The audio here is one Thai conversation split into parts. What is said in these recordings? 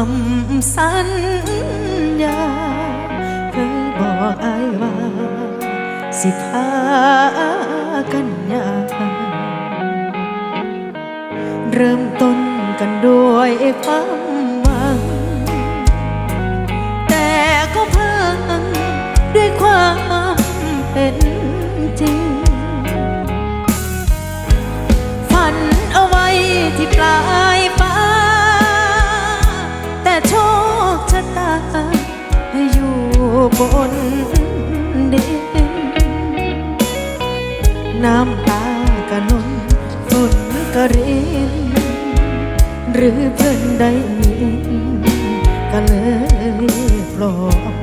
คำสัญญา เคยบอกอายว่า สิพากันยาเริ่มต้นกันด้วยความหวัง แต่ก็เพิ่งด้วยความเป็นจริง ฝันเอาไว้ที่ปลาย รือเพื่อนได้ยินก็เลยปลอบ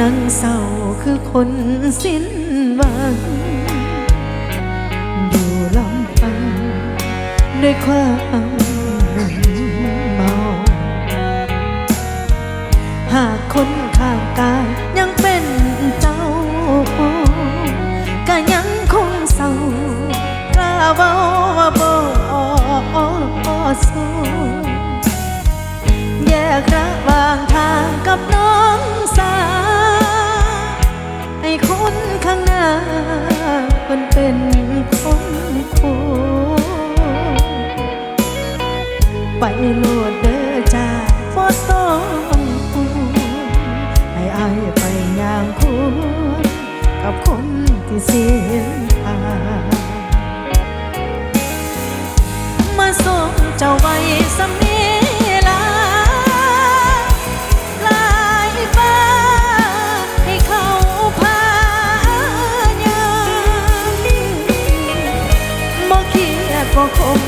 นั่งเศร้าคือคนสิ้นหวังอยู่ลำพังด้วยความ สู้แยกระหว่างทางกับน้องสาวให้คนข้างหน้า มันเป็นคนคู่ไปโลดเด้อจ้าบ่ต้องพูให้อายไปอย่างคูกับคนที่เสีย คม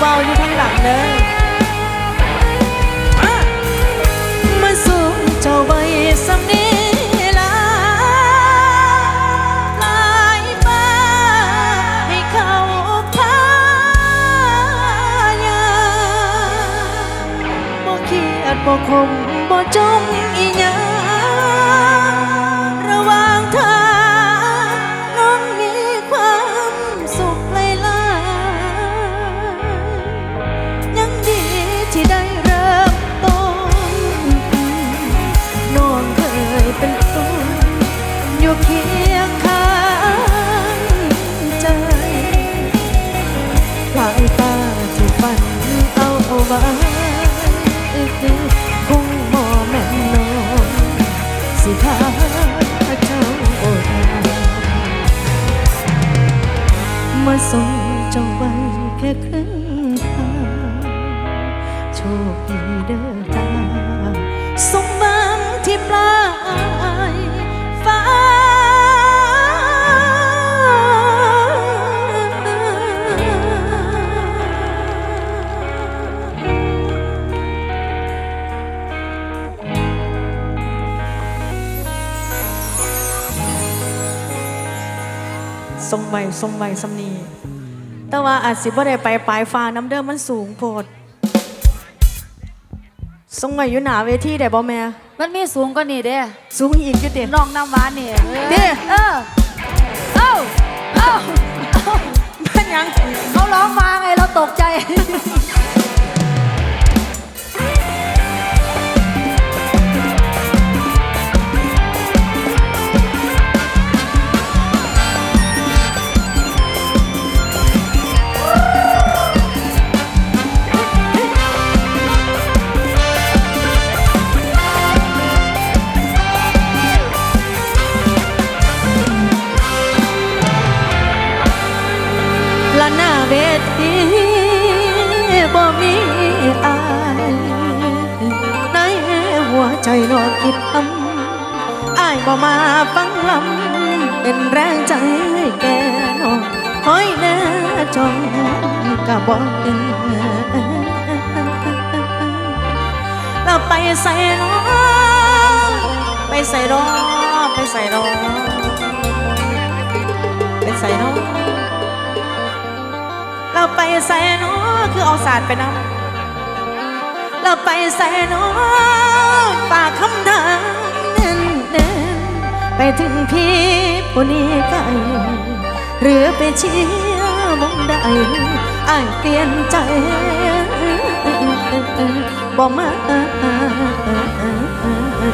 เบาๆอยู่ข้างหลังเด้อมาสูงเจ้าไว้สำนีลาลายฟ้าให้เขาพายาบ่เครียดบ่คมบ่จมอีหยัง อยู่ ทรงใหม่ทรงใหม่สำนี แต่ว่าอาจสิบ่ได้ไปปลายฟ้าน้ำเดิมมันสูงโพดทรงใหม่อยู่หนาเวทีได้บ่แม่ มันมีสูงกว่านี่เด้สูงอีกอยู่เด็ดน้องน้ำหวานนี่เด้เออเอ้าเอ้าเป็นหยังเขาร้องมาไงเราตกใจ คิดทำอ้ายบ่มาฟังลำเป็นแรงใจแกน้องคอยแน่จองกะบอกเองเราไปใส่น้อไปใส่รอไปใส่รอไปใส่น้อเราไปใส่น้อคือเอาศาสตร์ไปน้ำ ไปใส่น้องฝากคำถามเน้นเน้นๆไปถึงพี่ผู้นี้ไกลหรือไปเชียร์มองได้อ้ายเปลี่ยนใจบอกมา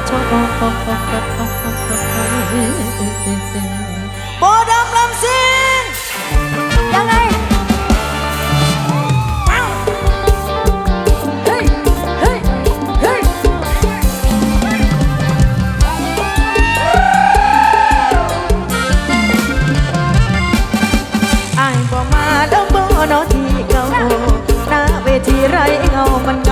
ชอบโบดำลำซิงยังไง ไรเงามัน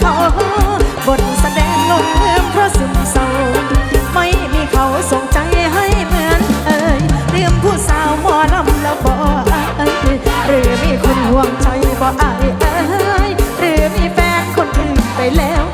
เขา บทแสดงลงเมื่อเพราะซึมเศร้า ไม่มีเขาส่งใจให้เหมือนเอ่ยเตรียมผู้สาวหมอลำแล้วบ่เอ่ยหรือมีคนห่วงใจบ่อายเอ่ยหรือมีแฟนคนอื่นไปแล้ว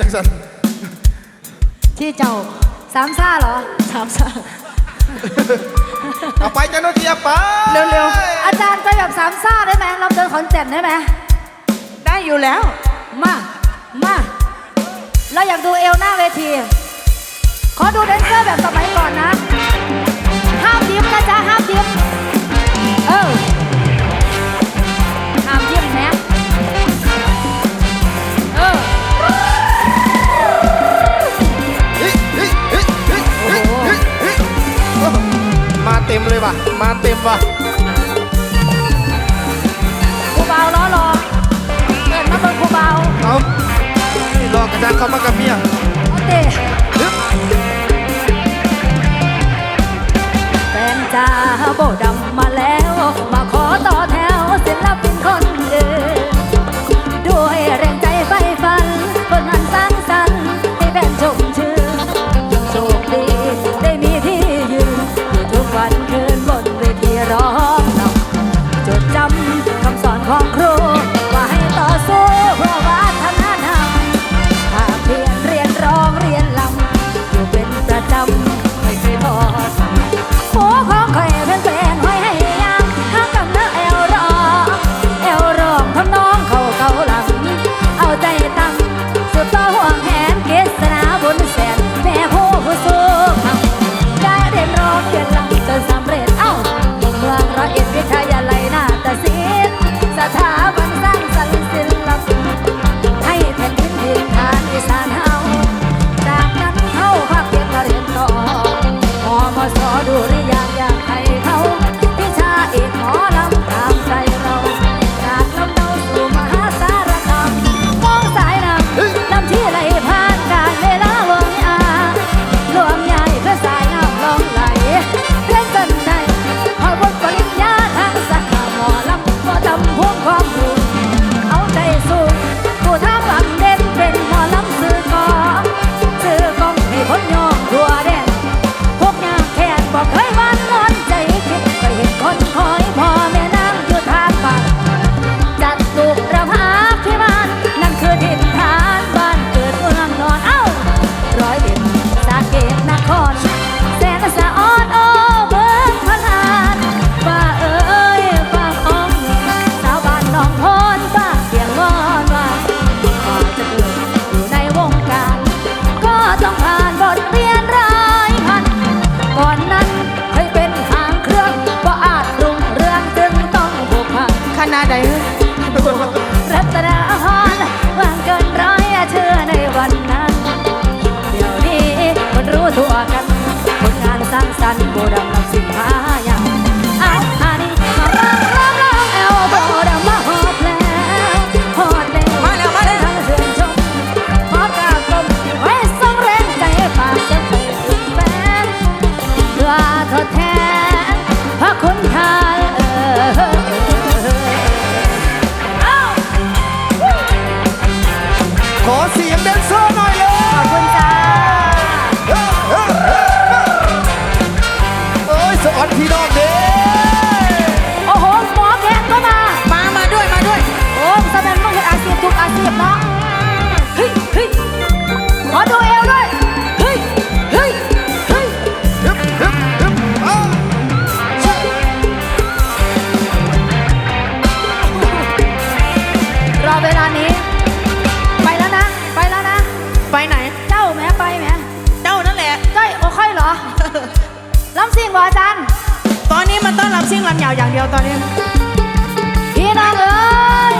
จังสันที่เจ้าสามซ่าเหรอสามสามเอาไปจันโนเทียไปเร็วอาจารย์ไปแบบสามซ่าได้ไหมเราเดินขอนแก่นได้ไหมได้อยู่แล้ว มามาเราอยากดูเอวหน้าเวที ขอดูแดนเซอร์แบบสมัยก่อนนะ ห้ามยิ้มนะจ๊ะห้าม เต็มเลยว่ะ มาเต็มว่ะครูเบาล้อรอเดินมาเบิ่งครูเบาเอาลองกระจางเข้ามากับเมียโอเคฮึบแฟนจ้าโบดำมาแล้ว มาขอต่อแถวศิลปิ ยาวอย่างเดียวตอนนี้ พี่น้องเอ้ย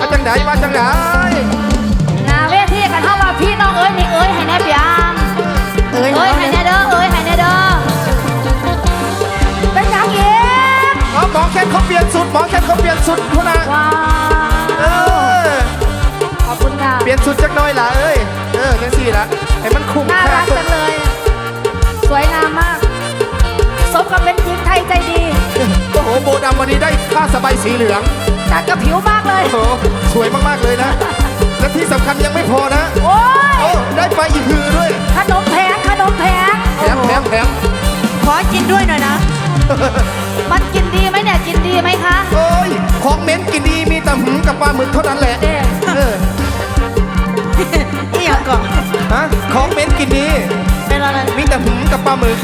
มาจังไดมาจังไดหน้าเวทีกันเท่าว่าพี่น้องเอ้ยนี่เอ้ยให้แน่เปียงเอ้ยเอ้ยให้แน่เด้อเอ้ยให้แน่เด้อเป็นหยังอีกอ๋อหมอแค่เขาเปลี่ยนสุดหมอแค่เขาเปลี่ยนสุดพุ่นนะว้าเอวอขอบคุณค่ะเปลี่ยนสุดจักหน่อยล่ะเอ้ยเออจังสี่ละให้มันคุ้มน่าค่ารักจังเลย สวยงามมาก สมกับเป็นหญิงไทยใจดี โอ้โหโบดำวันนี้ได้ผ้าสบายสีเหลืองจากกระผิวมากเลย โอ้โหสวยมากๆเลยนะ และที่สำคัญยังไม่พอนะโอ้โอ้ยได้ไปอีกฮือด้วยขนมแพงขนมแพงแถมแถมแถมขอกินด้วยหน่อยนะ มันกินดีไหมเนี่ย กินดีไหมคะโอ้ยของเหม็นกินดีมีแต่หืมกับปลาหมึกเท่านั้นแหละเด้เออนี่อย่างก่อนฮะของเหม็นกินดี เป็นอะไร มีแต่หืมกับปลาหมึก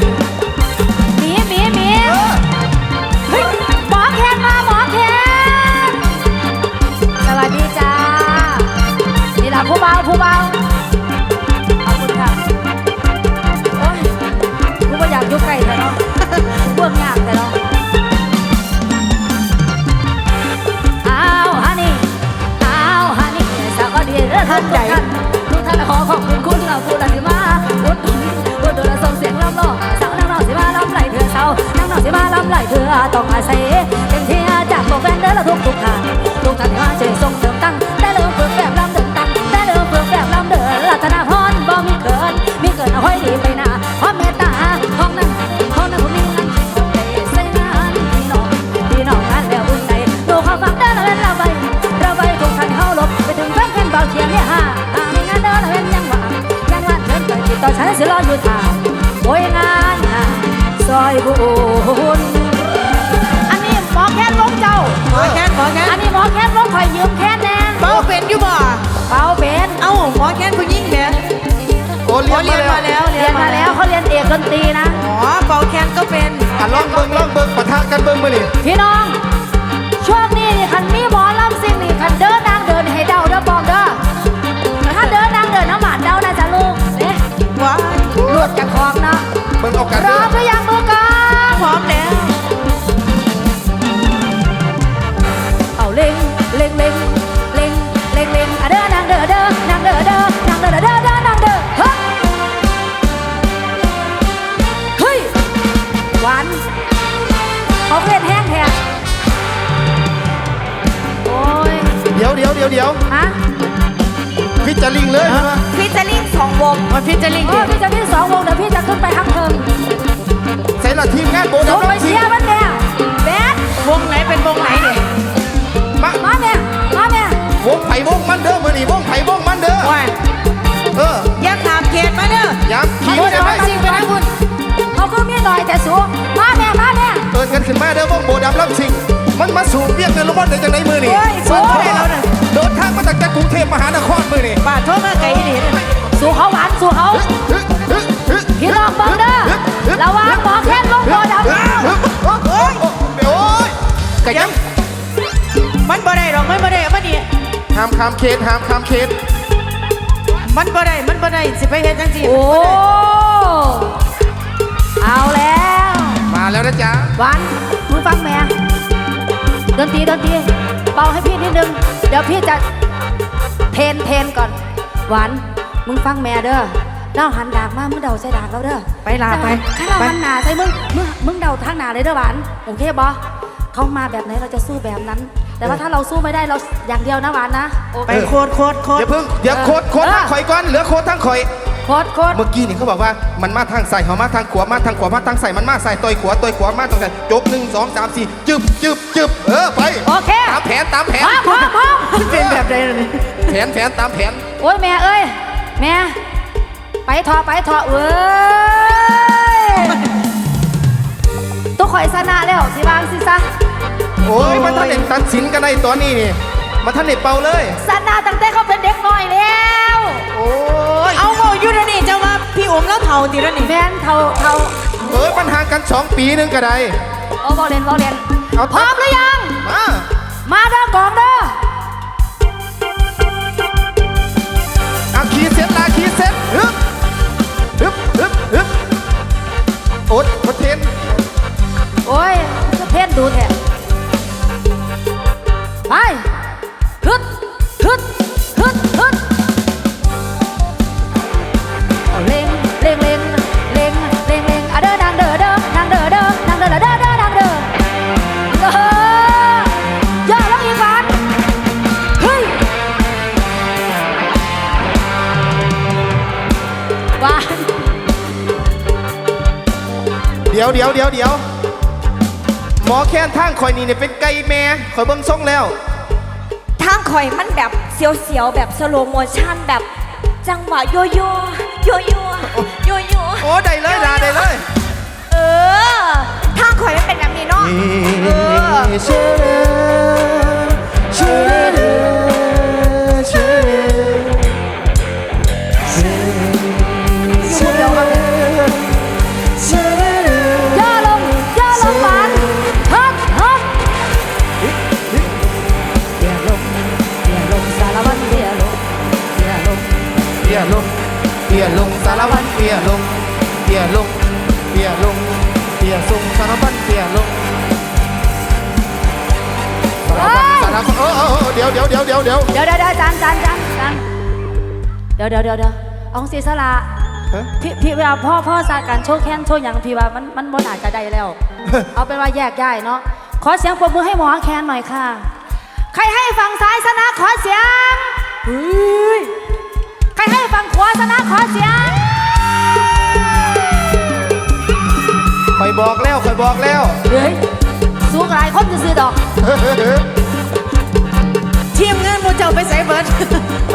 นี่ล่ะผู้เบาผู้เบาขอบคุณค่ะโอ้ยกูก็อยากยกไก่แต่เนาะเบื้องยากแต่เนาะอ้าวฮันนี่อ้าวฮันนี่สาวดีเด้อท่านทุกท่านทุกท่านขอขอบคุณคุณเราผู้ดันสิมาอุดหนุนอุดหนุนและส่งเสียงลำล้อสาวนั่งนองสิมาลำไหลเถื่อเสานั่งนองสิมาลำไหลเถื่อต้องอาศัย ซอยบุญอันนี้หมอแค้นวงเจ้าขอแค้นขอแค้อันนนี้หมอแค้นวงคอยยืมแค้นแน่เป้าเป็นอยู่บ่เปาเป็นเอ้าหมอแค้นผู้หญิงเนี่ยโอ้อ๋อเรีเรียยนนมามาแล้วแล้วเรียนมาแล้วเขาเรียนเอกดนตรีนะอ๋อเป่าแค้นก็เป็นอะลองเบิ่งลองเบิ่งปะทะกันเบิ่งมาดิพี่น้อง จาริงเลยนะฟิชเจอริงสองวงมันฟิชเจอริงโอ้ยพี่จะที่สองวงเดี๋ยวพี่จะขึ้นไปข้างเทิงใส่ละทีมงานโบลดำงไปน้ำสิเชียร์มันแม่แบดวงไหนเป็นวงไหนเนี่ยมามาแม่มาแม่วงไผ่วงมันเด้อมือนี่วงไผ่วงมันเด้อว้ายเอออย่าขามเขตมาเด้อย้ำขิงพูดได้ไหมเอาจริงไปนะคุณเขาคือมีหน่อยแต่สูงมาแม่มาแม่เอินกันขึ้นมาเด้อวงโบดำน้ำสิง มันมาสู่เวียงเงินลงมาได้จังไหนมือนี่โอ้ยสู้ได้แล้วนะเดินทางมาจากกรุงเทพมหานครมือนี่บาดโทษมาไกลนี่เลยสู่เขาหวานสู่เขาพี่น้องเบิ่งเด้อระวังหมอแค้นวงโบดำโอ้ยโอ้ยกะยังมันบ่ได้หรอกมันบ่ได้มันนี่ห้ามคามเขตห้ามคามเขตมันบ่ได้มันบ่ได้สิไปเฮ็ดจังซี่โอ้เอาแล้ว มาแล้วนะจ๊ะหวานมึงฟังแม่ ดนตรีดนตรีเบาให้พี่นิดนึง เดี๋ยวพี่จะเทนเทนก่อน หวานมึงฟังแม่เด้อเล่าหันดากมามึงเดาใส่ดากเราเด้อไปลาไปถ้าเราไปหันหนาใส่มึงมึงมึงเดาทางหนาเลยเด้อหวานโอเคบอเขามาแบบไหนเราจะสู้แบบนั้น แต่ว่าถ้าเราสู้ไม่ได้เราอย่างเดียวนะหวานนะโอไปเคโคตรโคตรโคตอรย่าเพิ่งเดี๋ยวโคตรโคตรเออทางข่อยก่อนเหลือโคตรทางข่อย โคตรโคตรเมื่อกี้นี่เขาบอกว่ามันมาทางใส่เขามาทางขวามาทางขวามาทางใส่มันมาใส่ต่อยขวาต่อยขวามาตรงไหนจบหนึ่งสองสามสี่จึบจึบจึบเออไปโอเคตามแผนตามแผพนร้อมพร้อมพร้อมเป็นแบบใดล่ะนี่แผนแผนตามแผนโอ้ยแม่เอ้ยแม่ไปทอไปทอเว้ยตัวข่อยชนะแล้วสิวางสิซะโอ้ยมันท่านเด็ตัดสินกันในตอนนี้นี่มันท่านเด็เป่าเลยชนะตั้งแต่เขาเป็นเด็กน้อยแล้วโอ้ อาโมอยู่เดี๋ยวนี่เจ้าว่าพี่อมแล้วเท่าตีแล้วนี่แม่นเท่าเท่าเอ้ยมันห่างกันสองปีหนึงก็ได้โอ้บอลเลนบอลเลนเอาพร้อมหรือยัง มามาเด้อกองเด้อเอาขีดเส้นลาขีดเส้นฮึบฮึบฮึบฮึบโอ๊ตโอ๊ตเทนโอ้ยจะเพ่นดูแท้ไปฮึด ดี๋ยวเดี๋ยวเดี๋ยวเดี๋ยวหมอแค้นทางคอยนี่เนี่ยเป็นไก่แม่คอยเบิ่งทรงแล้ว ทางข่อยมันแบบเสียวๆ แบบสโลโมชั่นแบบ จังหวะโยโย่โยโย่โยโย่โอ้ได้เลยดาได้เลย เออทางข่อยมันเป็นแบบนี้เนาะเออเชื่อเชื่อ ยลงเปียลงสารวัตรเปียลงเปียลงเปียลงเปียส่งสารวัตรเปียลงสารวัตรสารวัตรเออเออเออเดี๋ยวเดี๋ยวเดี๋ยวเดี๋ยวเดี๋ยวเดี๋ยวเดี๋ยวเดี๋ยวจานจานจานจานเดี๋ยวเดี๋ยวเดี๋ยวเดี๋ยวเอาสีสละฮะพี่พี่เวลาพ่อพ่อสาการโชว์แค้นโชว์หยังพี่ว่ามันมันบ่น่าจะได้แล้ว เอาเป็นว่าแยกย้ายเนาะขอเสียงปรบมือให้หมอแคนหน่อยค่ะ ใครให้ฝั่งซ้ายชนะขอเสียงเฮ้ย ใครให้ฝั่งขวาชนะขอเสียงคอยบอกแล้วคอยบอกแล้ว เฮ้ยสู้กับหลายคนซื้อๆดอก ทีมงานหมูเจ้าไปใส่เบิร์ดมัน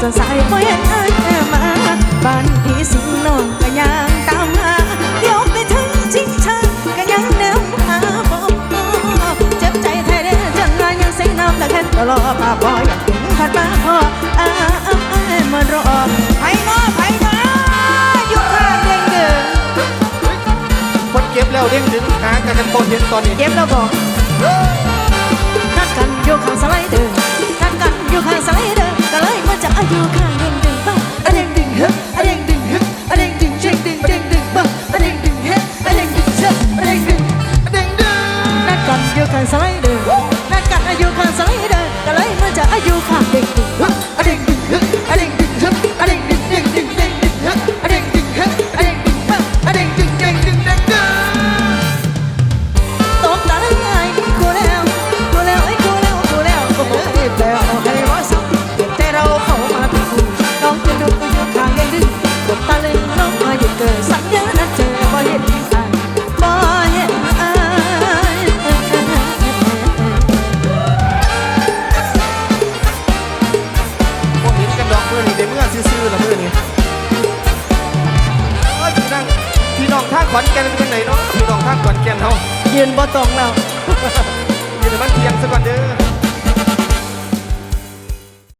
จนสายบ่เห็นเอ้ยมาบ้านพี่สิงน้องก็ยังตามหาเดี๋ยวไปถึงชิงชาก็ยังแนวหาบ่เจ็บใจแท้เด้อจนว่ายังเสียน้ำตาแค่ตลอดมาบ่อยากถึงขัดมาพออ้ายมารอไผน้อไผน้ออยู่ข้างเด้งเด้อคนเก็บแล้วเด้งดึงหากันกันโตเห็นตอนนี้เก็บแล้วบอกนัดกันอยู่ข้างสไลเดอร์นัดกันอยู่ข้างสไลเดอร์ จะอายุข้างเด้งดึงบ้าอะเด้งดึงเฮ้อะเด้งดึงเฮ้อะเด้งดึงเด้งดึงเด้งดึงบ้าอะเด้งดึงเฮ้อะเด้งดึงเชอะอะเด้งดึงเด้งดึงนัดกันอายุข้างสายเดินนัดกันอายุข้างสายเดอร์ก็เลยมาจะอายุข้าง